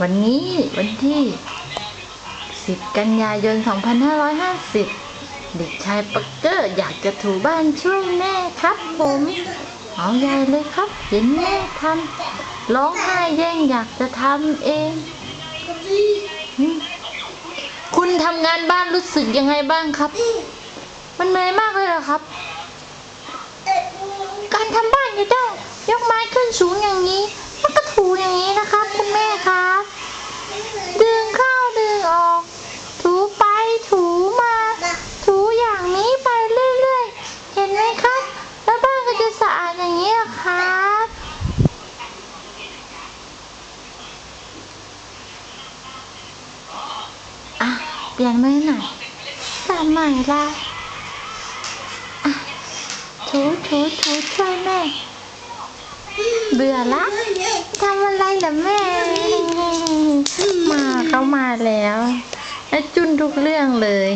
วันนี้วันที่ 10 กันยายน 2550 เด็กชายปักเกอร์อยากจะถูบ้านช่วยแม่ครับผมเอาใหญ่เลยครับ เห็นแม่ทำร้องไห้แย่งอยากจะทำเอง คุณทำงานบ้านรู้สึกยังไงบ้างครับ มันเหนื่อยมากเลยเหรอครับ การทำบ้านจะต้องยกไม้ขึ้นสูงอย่างนี้ แล้วก็ถูอย่างนี้นะครับคุณแม่ครับ ดึงเข้าดึงออก ถูไปถูมา ถูอย่างนี้ไปเรื่อยๆ เห็นไหมครับ แล้วบ้านก็จะสะอาดอย่างนี้อะครับ อะ เปลี่ยนมือหน่อยทำใหม่ละอะถูถูถูช่วยแม่ เบื่อละทำอะไรล่ะแม่ มาเขามาแล้ว จุนทุกเรื่องเลย